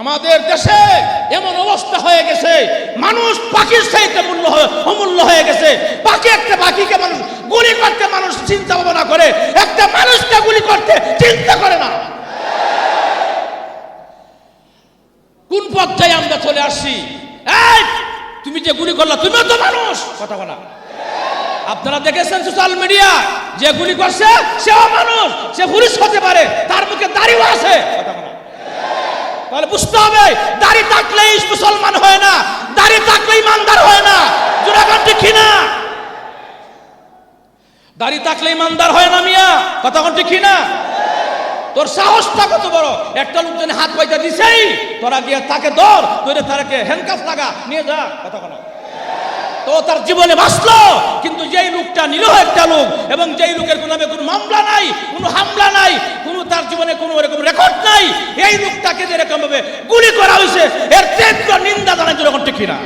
আমাদের দেশে এমন অবস্থা হয়ে গেছে, মানুষ পাখির চাইতে মূল্য অমূল্য হয়ে গেছে। পাখি একটা পাখিকে মানুষ গুলি করতে মানুষ চিন্তা ভাবনা করে, একটা মানুষকে গুলি করতে চিন্তা করে না। কোন পর্যায়ে আমরা চলে আসছি? তুমি যে গুলি করলা, তুমিও তো মানুষ। কথা বলা। আপনারা দেখেছেন সোশ্যাল মিডিয়া যে গুলি করছে, সেও মানুষ, সে পুলিশ হতে পারে, তার মুখে দাড়িও আছে। কথা তাহলে বুঝতে হবে, দাড়ি থাকলেই মুসলমান হয় না দাঁড়িয়ে থাকলেই ইমানদার হয় না। জোরাগান ঠিক না দাড়ি থাকলে ইমানদার হয় না মিয়া কথা কোন ঠিক না? তোর সাহসটা কত বড়? একটা লোক যেন হাত পাইতে দিছেই, তোরা গিয়ে তাকে ধর তোরে তারাকে হ্যান্ডকাফ লাগা, নিয়ে যা কথা বলো তো তার জীবনে বাঁচলো। কিন্তু যেই লোকটা নিরহ একটা লোক এবং যেই লোকের কোনো নামে কোনো মামলা নাই, কোনো হামলা নাই, কোনো তার জীবনে কোনো এরকম রেকর্ড নাই, এই লোকটাকে যে এরকম ভাবে গুলি করা হয়েছে, এর তীব্র নিন্দা জানাই যখন ঠিক না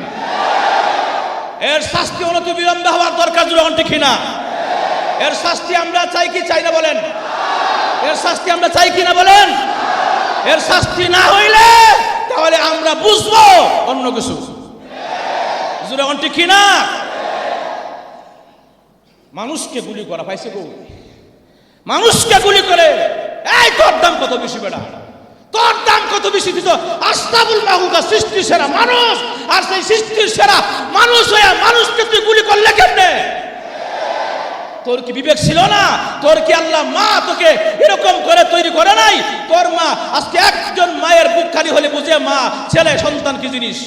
এর শাস্তি অনতি বিলম্বে হওয়ার দরকার যখন ঠিক না এর শাস্তি আমরা চাই কি চাই না বলেন? এর শাস্তি আমরা চাই কি না বলেন? এর শাস্তি না হইলে তাহলে আমরা বুঝব অন্য কিছু। যখন ঠিক না মানুষকে গুলি করা, পাইছে গো মানুষকে গুলি করে, এই তোর দাম কত বেশি বেড়া তোর দাম কত বেশি? দিত আস্তাবুল মাহুকা সৃষ্টি সেরা মানুষ, আর সেই সৃষ্টির সেরা মানুষ হয়ে মানুষকে তুই গুলি করলে কেমনে? তোর কি বিবেক ছিল না? তোর কি আল্লাহ মা তোকে এরকম করে তৈরি করে নাই? তোর মা আজকে একজন মায়ের বুক খালি হলে বুঝে, মা, ছেলে, সন্তান কি জিনিস?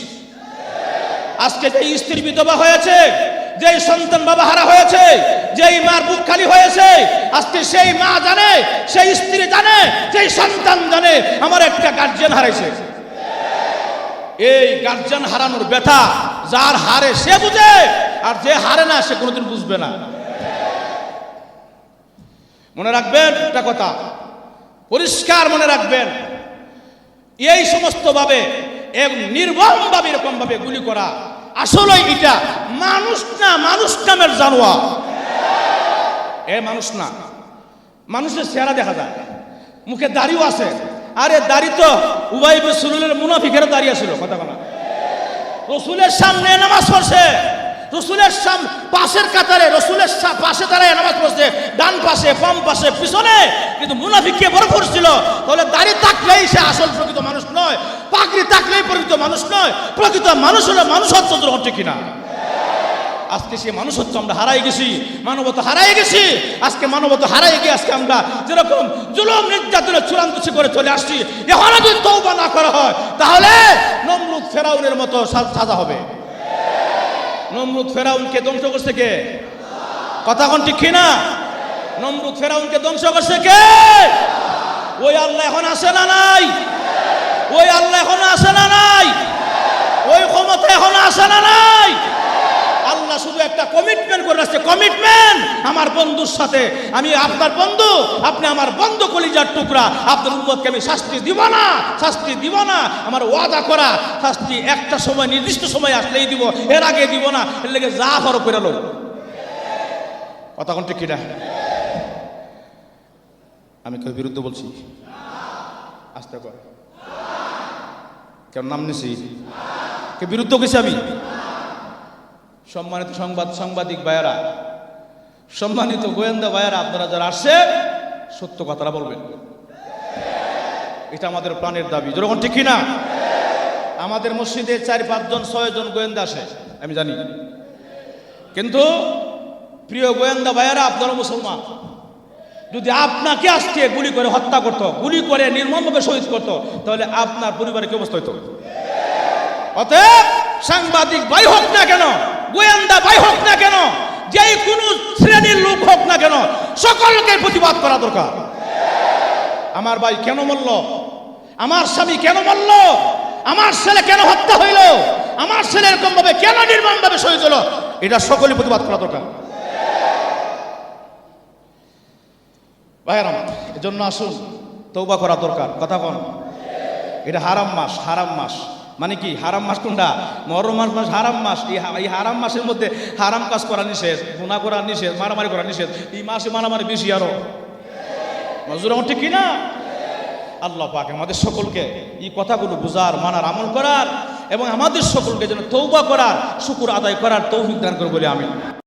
আজকে যে স্ত্রী বিধবা হয়েছে, যেই সন্তান বাবা হারা হয়েছে, যেই মার বুক খালি হয়েছে, আজকে সেই মা জানে, সেই স্ত্রী জানে সেই সন্তান জানে, আমার একটা গার্জিয়ান হারাইছে। এই গার্জিয়ান হারানোর ব্যথা, যার হারে সে বুঝে, আর যে হারে না, সে কোনোদিন বুঝবে না। মনে রাখবেন একটা কথা, পরিষ্কার মনে রাখবেন, এই সমস্ত ভাবে নির্মম ভাবে এরকম ভাবে গুলি করা আসলে এটা মানুষ না, মানুষ নামের জানোয়া এ মানুষ না। মানুষের চেহারা দেখা যায়। মুখে দাড়িও আছে। আরে দাড়ি তো উবাই সুলুলের মুনাফিকের দাঁড়িয়ে ছিল কথা বলা। রসুলের সামনে নামাজ পড়ছে। রসুলের সাম পাশের কাতারে, রসুলের পাশে দাঁড়ায় নামাজ পড়ছে। ডান পাশে, বাম পাশে, পিছনে। কিন্তু মুনাফিককে বড় করছিল? তাহলে দাড়ি থাকলেই সে আসল প্রকৃত মানুষ নয়। পাগড়ি থাকলেই প্রকৃত মানুষ নয়। প্রকৃত মানুষ হলে মানুষ হচ্ছে ঠিক কিনা? আজকে সে মানুষ হচ্ছে আমরা হারাই গেছি, মানবতা হারাই গেছি। আজকে মানবতা হারাই গিয়ে আজকে আমরা যেরকম জুলুম, নির্যাতনের চূড়ান্ত করে চলে আসছি এখন যদি তৌবা না করা হয়, তাহলে নমরুদ ফেরাউনের মতো সাজা হবে। নমরুদ ফেরাউনকে ধ্বংস করছে কে? কথা কোন ঠিক না নমরুদ ফেরাউনকে ধ্বংস করছে কে? ওই আল্লাহ এখন আসে না নাই। ওই আল্লাহ এখন আসে না নাই? ওই ক্ষমতা এখন আসে না নাই? আল্লাহ শুধু একটা কমিটমেন্ট করে আসছে কমিটমেন্ট আমার বন্ধুর সাথে। আমি আপনার বন্ধু। আপনি আমার বন্ধু কলিজার টুকরা। আপনার উন্মতকে আমি শাস্তি দিব না। শাস্তি দিব না। আমার ওয়াদা করা। শাস্তি একটা সময়, নির্দিষ্ট সময় আসলেই দিব। এর আগে দিব না। এর লেগে যা হর করে লো কথা কোনটা কিনা? আমি কেউ বিরুদ্ধে বলছি? আস্তে কর। কেন নাম নিছি? কে বিরুদ্ধ গেছি আমি? সম্মানিত সংবাদ, সাংবাদিক ভাইয়ারা, সম্মানিত গোয়েন্দা ভাইয়ারা, আপনারা যারা আসছে সত্য কথাটা বলবেন। এটা আমাদের প্রাণের দাবি। যেরকম ঠিক না আমাদের মসজিদে চার পাঁচজন ছয়জন গোয়েন্দা আসে, আমি জানি। কিন্তু প্রিয় গোয়েন্দা ভাইয়ারা আপনারা মুসলমান। যদি আপনাকে আজকে গুলি করে হত্যা করতো, গুলি করে নির্মমভাবে শহীদ করতো, তাহলে আপনার পরিবারে কি অবস্থা হতো অতএব সাংবাদিক ভাই হোক না কেন, গোয়েন্দা ভাই হোক না কেন যে কোনো শ্রেণির লোক হোক না কেন, সকলকে প্রতিবাদ করা দরকার। আমার ভাই কেন মরল? আমার স্বামী কেন মরল? আমার ছেলে কেন হত্যা হইল? আমার ছেলে এরকম ভাবে কেন নির্মম ভাবে শহীদ হলো? এটা সকলে প্রতিবাদ করা দরকার। ভাইয়ের এজন্য আসুন তৌবা করা দরকার। কথা কন। এটা হারাম মাস হারাম মাস। মানে কি, হারাম মাস কোনটা? মহরম মাস মাস হারাম মাস। এই হারাম মাসের মধ্যে হারাম কাজ করা নিষেধ গুণা করা নিষেধ, মারামারি করা নিষেধ। এই মাসে মারামারি বেশি আরও। মজুর আমার ঠিক কিনা আল্লাহ পাক আমাদের সকলকে এই কথাগুলো বুঝার, মানার, আমল করার এবং আমাদের সকলকে যেন তৌবা করার, শুকুর আদায় করার তৌফিক দান করে বলে আমি